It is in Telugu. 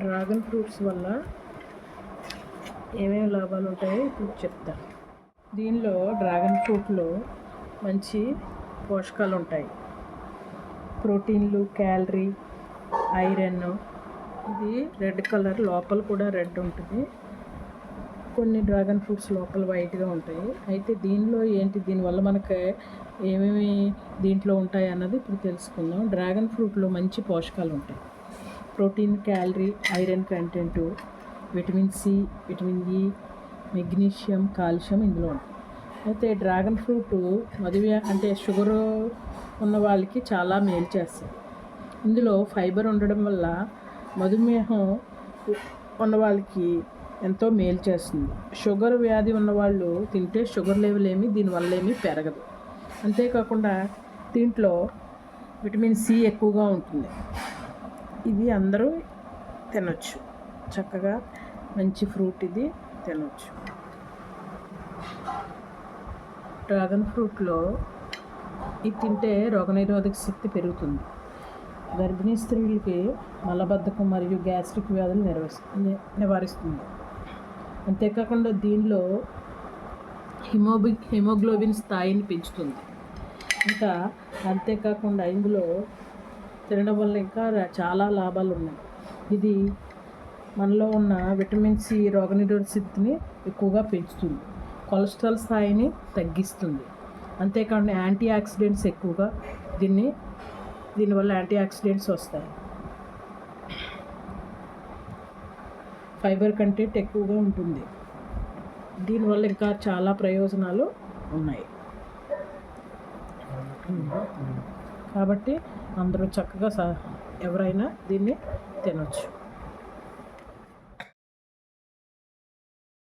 డ్రాగన్ ఫ్రూట్స్ వల్ల ఏమేమి లాభాలు ఉంటాయో ఇప్పుడు చెప్తా. దీనిలో డ్రాగన్ ఫ్రూట్లో మంచి పోషకాలు ఉంటాయి. ప్రోటీన్లు క్యాలరీ ఐరన్. ఇది రెడ్ కలర్ లోపల కూడా రెడ్ ఉంటుంది. కొన్ని డ్రాగన్ ఫ్రూట్స్ లోపల వైట్గా ఉంటాయి. అయితే దీనిలో ఏంటి దీనివల్ల మనకి ఏమేమి దీంట్లో ఉంటాయి అన్నది ఇప్పుడు తెలుసుకుందాం. డ్రాగన్ ఫ్రూట్లో మంచి పోషకాలు ఉంటాయి. Protein calorie iron content vitamin C vitamin E magnesium calcium ఇందులో ఉంటుంది అయితే డ్రాగన్ ఫ్రూట్ మధువ్యా అంటే షుగర్ ఉన్న వాళ్ళకి చాలా మేలు చేస్తుంది. ఇందులో ఫైబర్ ఉండడం వల్ల మధుమేహం ఉన్న వాళ్ళకి ఎంతో మేలు చేస్తుంది. షుగర్ వ్యాధి ఉన్నవాళ్ళు తింటే షుగర్ లెవెల్ ఏమి దీనివల్ల ఏమీ పెరగదు. అంతేకాకుండా దీంట్లో విటమిన్ సి ఎక్కువగా ఉంటుంది. ఇది అందరూ తినొచ్చు. చక్కగా మంచి ఫ్రూట్ ఇది తినొచ్చు. డ్రాగన్ ఫ్రూట్లో ఇది తింటే రోగనిరోధక శక్తి పెరుగుతుంది. గర్భిణీ స్త్రీలకి మలబద్ధకం మరియు గ్యాస్ట్రిక్ వ్యాధులు నిర్వహి ని- నివారిస్తుంది. అంతేకాకుండా దీనిలో హిమోబి హిమోగ్లోబిన్ స్థాయిని పెంచుతుంది. ఇంకా అంతేకాకుండా ఇందులో తినడం వల్ల ఇంకా చాలా లాభాలు ఉన్నాయి. ఇది మనలో ఉన్న విటమిన్ సి రోగనిరోధక శక్తిని ఎక్కువగా పెంచుతుంది. కొలెస్ట్రాల్ స్థాయిని తగ్గిస్తుంది. అంతేకాకుండా యాంటీ ఆక్సిడెంట్స్ ఎక్కువగా దీన్ని దీనివల్ల యాంటీ ఆక్సిడెంట్స్ వస్తాయి. ఫైబర్ కంటెంట్ ఎక్కువగా ఉంటుంది. దీనివల్ల ఇంకా చాలా ప్రయోజనాలు ఉన్నాయి. కాబట్టి అందరూ చక్కగా స ఎవరైనా దీన్ని తినొచ్చు.